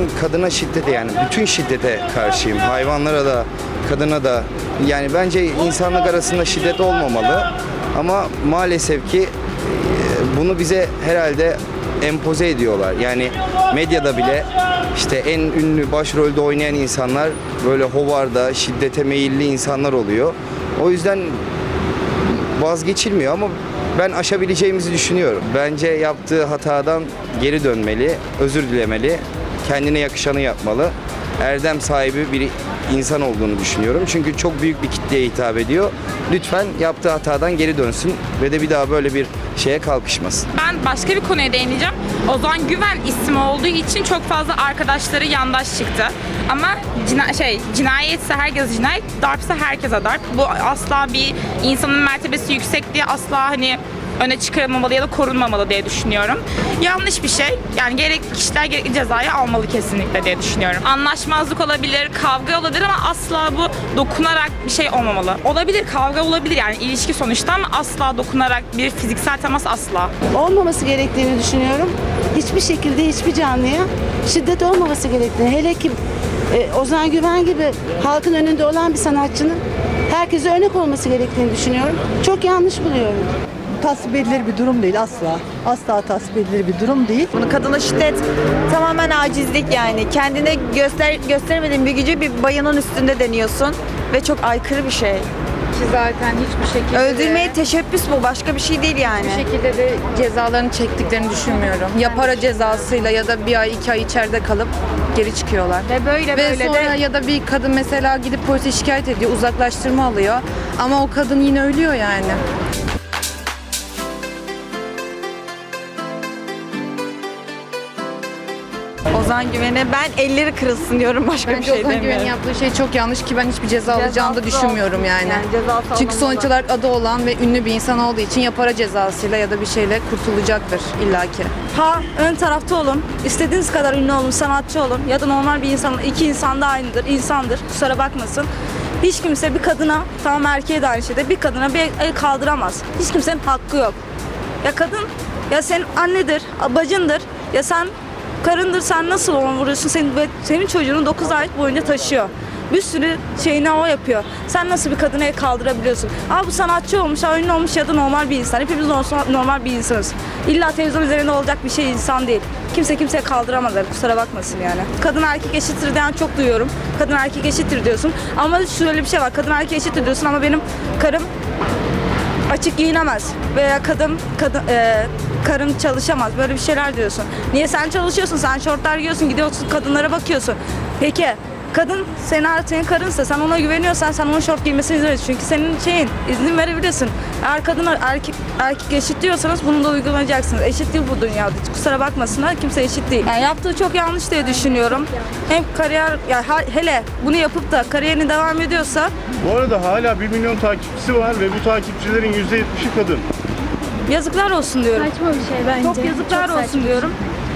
ben kadına şiddete yani bütün şiddete karşıyım. Hayvanlara da, kadına da. Yani bence insanlık arasında şiddet olmamalı. Ama maalesef ki e, bunu bize herhalde empoze ediyorlar. Yani medyada bile işte en ünlü başrolde oynayan insanlar böyle hovarda, şiddete meyilli insanlar oluyor. O yüzden vazgeçilmiyor ama ben aşabileceğimizi düşünüyorum. Bence yaptığı hatadan geri dönmeli, özür dilemeli, kendine yakışanı yapmalı. Erdem sahibi bir insan olduğunu düşünüyorum. Çünkü çok büyük bir kitleye hitap ediyor. Lütfen yaptığı hatadan geri dönsün ve de bir daha böyle bir şeye kalkışmasın. Ben başka bir konuya değineceğim. Ozan Güven ismi olduğu için çok fazla arkadaşları yandaş çıktı. Ama cina şey cinayetse herkes cinayet, darpsa herkese darp. Bu asla bir insanın mertebesi yüksek diye asla hani öne çıkarılmamalı ya da korunmamalı diye düşünüyorum. Yanlış bir şey. Yani gerekli kişiler gerekli cezayı almalı kesinlikle diye düşünüyorum. Anlaşmazlık olabilir, kavga olabilir ama asla bu dokunarak bir şey olmamalı. Olabilir, kavga olabilir yani ilişki sonuçta ama asla dokunarak bir fiziksel temas asla. olmaması gerektiğini düşünüyorum. Hiçbir şekilde hiçbir canlıya şiddet olmaması gerektiğini. Hele ki e, Ozan Güven gibi halkın önünde olan bir sanatçının herkese örnek olması gerektiğini düşünüyorum. Çok yanlış buluyorum. Tasvip edilir bir durum değil asla. Asla tasvip edilir bir durum değil. Bunu kadına şiddet tamamen acizlik yani. Kendine göster gösteremediğin bir gücü bir bayanın üstünde deniyorsun ve çok aykırı bir şey. Ki zaten hiçbir şekilde Öldürmeye teşebbüs bu başka bir şey değil yani. bir şekilde de cezalarını çektiklerini düşünmüyorum. Ya para cezasıyla ya da bir ay iki ay içeride kalıp geri çıkıyorlar. Ve böyle Ve böyle sonra de ya da bir kadın mesela gidip polise şikayet ediyor, uzaklaştırma alıyor. Ama o kadın yine ölüyor yani. Ozan Güven'e ben elleri kırılsın diyorum başka bir Bence şey Ozan Güven'in demiyorum. yaptığı şey çok yanlış ki ben hiçbir ceza alacağını da düşünmüyorum olsun. yani. Yani cezası Çünkü sonuç olarak adı olan ve ünlü bir insan olduğu için ya para cezasıyla ya da bir şeyle kurtulacaktır illaki. Ha ön tarafta olun. İstediğiniz kadar ünlü olun, sanatçı olun ya da normal bir insan, iki insan da aynıdır, insandır. Kusura bakmasın. Hiç kimse bir kadına, tamam erkeğe de aynı şeyde, bir kadına bir el kaldıramaz. Hiç kimsenin hakkı yok. Ya kadın, ya senin annedir, bacındır, ya sen karındır, sen nasıl onu vuruyorsun? Senin, senin çocuğunu 9 ay boyunca taşıyor. Bir sürü şeyini o yapıyor. Sen nasıl bir kadına el kaldırabiliyorsun? Aa bu sanatçı olmuş, ha ünlü olmuş ya da normal bir insan. Hepimiz normal- bir insanız. İlla televizyon üzerinde olacak bir şey insan değil. Kimse kimseye kaldıramaz yani, kusura bakmasın yani. Kadın erkek eşittir diyen çok duyuyorum. Kadın erkek eşittir diyorsun. Ama şöyle bir şey var. Kadın erkek eşittir diyorsun ama benim karım açık giyinemez veya kadın kadın e, karın çalışamaz böyle bir şeyler diyorsun. Niye sen çalışıyorsun? Sen şortlar giyiyorsun, gidiyorsun kadınlara bakıyorsun. Peki kadın senin senin karınsa sen ona güveniyorsan sen onun şort giymesine izin verirsin. Çünkü senin şeyin izin verebilirsin. Eğer kadın erkek erkek eşit diyorsanız bunu da uygulayacaksınız. Eşit değil bu dünyada. Kusura bakmasınlar kimse eşit değil. Yani yaptığı çok yanlış diye düşünüyorum. Hem kariyer ya hele bunu yapıp da kariyerini devam ediyorsa Bu arada hala 1 milyon takipçisi var ve bu takipçilerin %70'i kadın. yazıklar olsun diyorum. Saçma bir şey bence. Çok yazıklar saçma. olsun diyorum.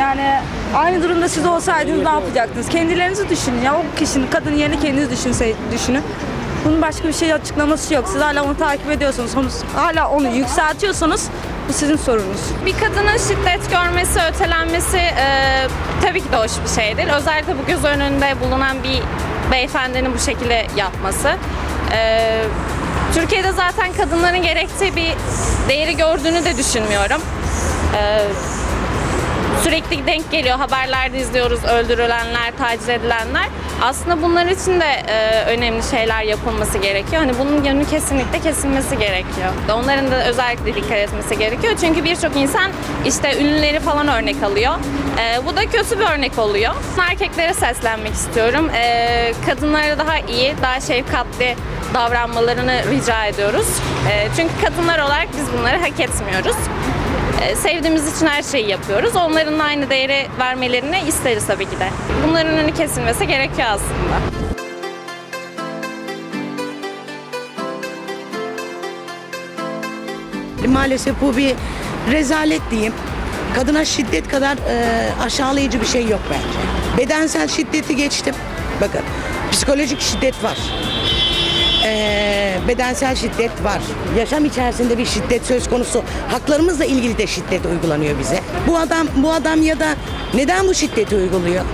Yani aynı durumda siz olsaydınız ne yapacaktınız? Kendilerinizi düşünün ya. O kişinin, kadının yerine kendiniz düşünse, düşünün. Bunun başka bir şey açıklaması yok. Siz hala onu takip ediyorsunuz. Hala onu yükseltiyorsanız bu sizin sorunuz. Bir kadının şiddet görmesi, ötelenmesi e, tabii ki de hoş bir şeydir. Özellikle bu göz önünde bulunan bir beyefendinin bu şekilde yapması. E, Türkiye'de zaten kadınların gerektiği bir değeri gördüğünü de düşünmüyorum. E, sürekli denk geliyor. Haberlerde izliyoruz öldürülenler, taciz edilenler. Aslında bunlar için de e, önemli şeyler yapılması gerekiyor. Hani bunun yönü kesinlikle kesilmesi gerekiyor. Onların da özellikle dikkat etmesi gerekiyor. Çünkü birçok insan işte ünlüleri falan örnek alıyor. E, bu da kötü bir örnek oluyor. Erkeklere seslenmek istiyorum. E, kadınlara daha iyi, daha şefkatli davranmalarını rica ediyoruz. E, çünkü kadınlar olarak biz bunları hak etmiyoruz. E, sevdiğimiz için her şeyi yapıyoruz. Onların da aynı değeri vermelerini isteriz tabii ki de. Bunların önü kesilmesi gerekiyor aslında. Maalesef bu bir rezalet diyeyim. Kadına şiddet kadar e, aşağılayıcı bir şey yok bence. Bedensel şiddeti geçtim. Bakın psikolojik şiddet var. E, bedensel şiddet var. Yaşam içerisinde bir şiddet söz konusu. Haklarımızla ilgili de şiddet uygulanıyor bize. Bu adam bu adam ya da neden bu şiddeti uyguluyor?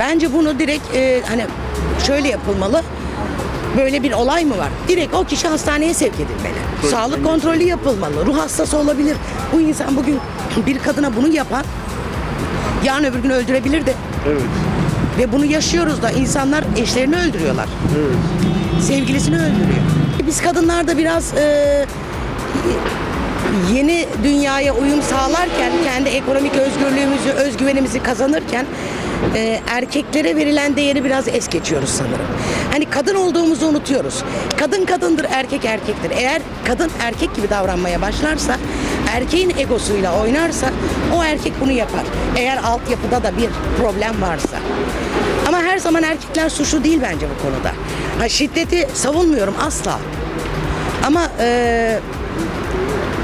Bence bunu direkt e, hani şöyle yapılmalı. Böyle bir olay mı var? Direkt o kişi hastaneye sevk edilmeli. Sağlık kontrolü yapılmalı. Ruh hastası olabilir. Bu insan bugün bir kadına bunu yapan yarın öbür gün öldürebilir de. Evet. Ve bunu yaşıyoruz da insanlar eşlerini öldürüyorlar. Sevgilisini öldürüyor. Biz kadınlar da biraz e, yeni dünyaya uyum sağlarken, kendi ekonomik özgürlüğümüzü, özgüvenimizi kazanırken e, erkeklere verilen değeri biraz es geçiyoruz sanırım. Hani kadın olduğumuzu unutuyoruz. Kadın kadındır, erkek erkektir. Eğer kadın erkek gibi davranmaya başlarsa, erkeğin egosuyla oynarsa o erkek bunu yapar. Eğer altyapıda da bir problem varsa. Ama her zaman erkekler suçlu değil bence bu konuda. Ha, şiddeti savunmuyorum asla. Ama e,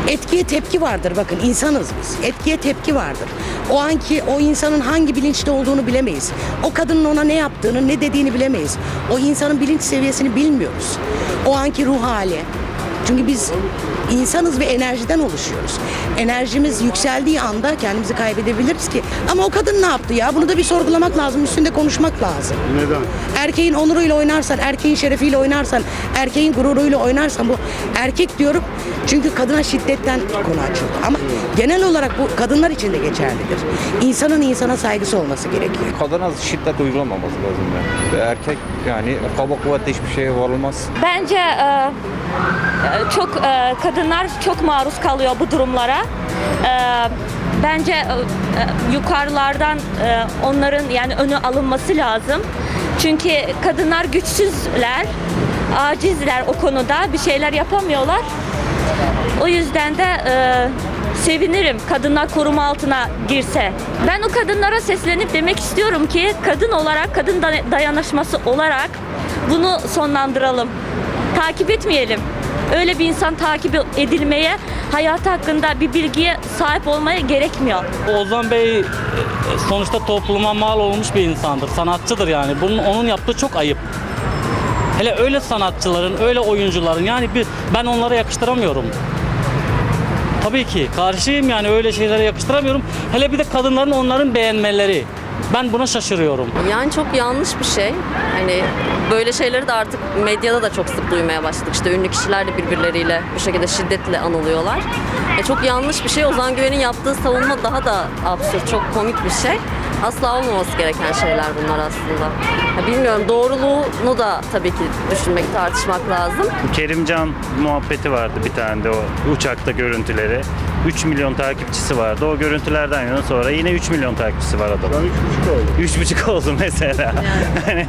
etkiye tepki vardır. Bakın insanız biz. Etkiye tepki vardır. O anki o insanın hangi bilinçte olduğunu bilemeyiz. O kadının ona ne yaptığını, ne dediğini bilemeyiz. O insanın bilinç seviyesini bilmiyoruz. O anki ruh hali. Çünkü biz insanız ve enerjiden oluşuyoruz. Enerjimiz yükseldiği anda kendimizi kaybedebiliriz ki. Ama o kadın ne yaptı ya? Bunu da bir sorgulamak lazım, üstünde konuşmak lazım. Neden? Erkeğin onuruyla oynarsan, erkeğin şerefiyle oynarsan, erkeğin gururuyla oynarsan bu erkek diyorum çünkü kadına şiddetten konu açıldı. Ama genel olarak bu kadınlar için de geçerlidir. İnsanın insana saygısı olması gerekiyor. Kadına şiddet uygulamaması lazım yani. Ve Erkek yani kaba kuvvetle hiçbir şeye varılmaz. Bence e, e, çok e, kadınlar çok maruz kalıyor bu durumlara. E, bence e, e, yukarılardan e, onların yani önü alınması lazım. Çünkü kadınlar güçsüzler, acizler o konuda bir şeyler yapamıyorlar. O yüzden de e, sevinirim kadınlar koruma altına girse. Ben o kadınlara seslenip demek istiyorum ki kadın olarak, kadın da- dayanışması olarak bunu sonlandıralım. Takip etmeyelim. Öyle bir insan takip edilmeye, hayatı hakkında bir bilgiye sahip olmaya gerekmiyor. Ozan Bey e, sonuçta topluma mal olmuş bir insandır. Sanatçıdır yani. Bunun onun yaptığı çok ayıp. Hele öyle sanatçıların, öyle oyuncuların yani bir ben onlara yakıştıramıyorum. Tabii ki karşıyım yani öyle şeylere yakıştıramıyorum. Hele bir de kadınların onların beğenmeleri. Ben buna şaşırıyorum. Yani çok yanlış bir şey. Hani böyle şeyleri de artık medyada da çok sık duymaya başladık. İşte ünlü kişiler de birbirleriyle bu şekilde şiddetle anılıyorlar. E çok yanlış bir şey. Ozan Güven'in yaptığı savunma daha da absürt, çok komik bir şey. Asla olmaması gereken şeyler bunlar aslında. Ya bilmiyorum doğruluğunu da tabii ki düşünmek, tartışmak lazım. Kerimcan muhabbeti vardı bir tane de o uçakta görüntüleri. 3 milyon takipçisi vardı. O görüntülerden yana sonra yine 3 milyon takipçisi var adamın. Ben üç buçuk oldu. 3,5 oldu mesela. Hani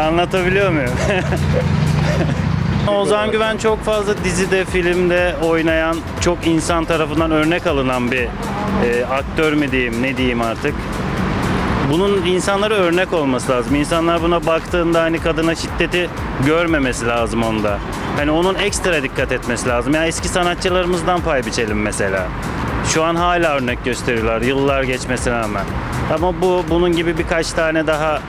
anlatabiliyor muyum? Ozan Güven çok fazla dizide, filmde oynayan, çok insan tarafından örnek alınan bir e, aktör mü diyeyim, ne diyeyim artık. Bunun insanlara örnek olması lazım. İnsanlar buna baktığında hani kadına şiddeti görmemesi lazım onda. Hani onun ekstra dikkat etmesi lazım. Yani eski sanatçılarımızdan pay biçelim mesela. Şu an hala örnek gösteriyorlar yıllar geçmesine rağmen. Ama bu bunun gibi birkaç tane daha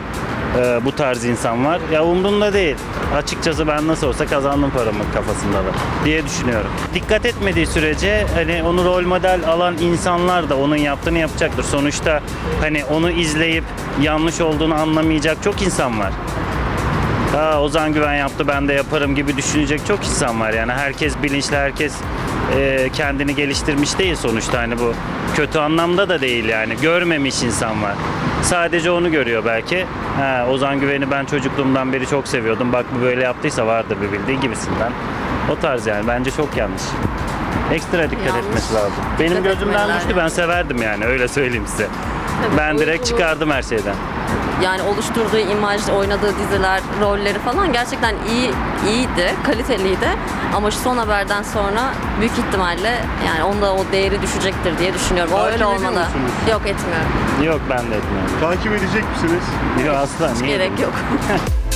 e, bu tarz insan var. Ya umrunda değil. Açıkçası ben nasıl olsa kazandım paramı kafasındalar diye düşünüyorum. Dikkat etmediği sürece hani onu rol model alan insanlar da onun yaptığını yapacaktır. Sonuçta hani onu izleyip yanlış olduğunu anlamayacak çok insan var. Aa, Ozan Güven yaptı ben de yaparım gibi düşünecek çok insan var. Yani herkes bilinçli, herkes e, kendini geliştirmiş değil sonuçta. Hani bu kötü anlamda da değil yani. Görmemiş insan var. Sadece onu görüyor belki. Ha, Ozan Güven'i ben çocukluğumdan beri çok seviyordum. Bak bu böyle yaptıysa vardır bir bildiği gibisinden. O tarz yani. Bence çok yanlış. Ekstra dikkat Yanlış. etmesi lazım. Benim Dikkat gözümden etmeler düştü. Ben severdim yani. Öyle söyleyeyim size. ben direkt çıkardım her şeyden. Yani oluşturduğu imaj, oynadığı diziler, rolleri falan gerçekten iyi iyiydi, kaliteliydi. Ama şu son haberden sonra büyük ihtimalle yani onda o değeri düşecektir diye düşünüyorum. O Takip öyle ediyor olmalı. musunuz? Yok etmiyorum. Yok ben de etmiyorum. Takip edecek misiniz? Yok asla. Hiç niye? gerek yok.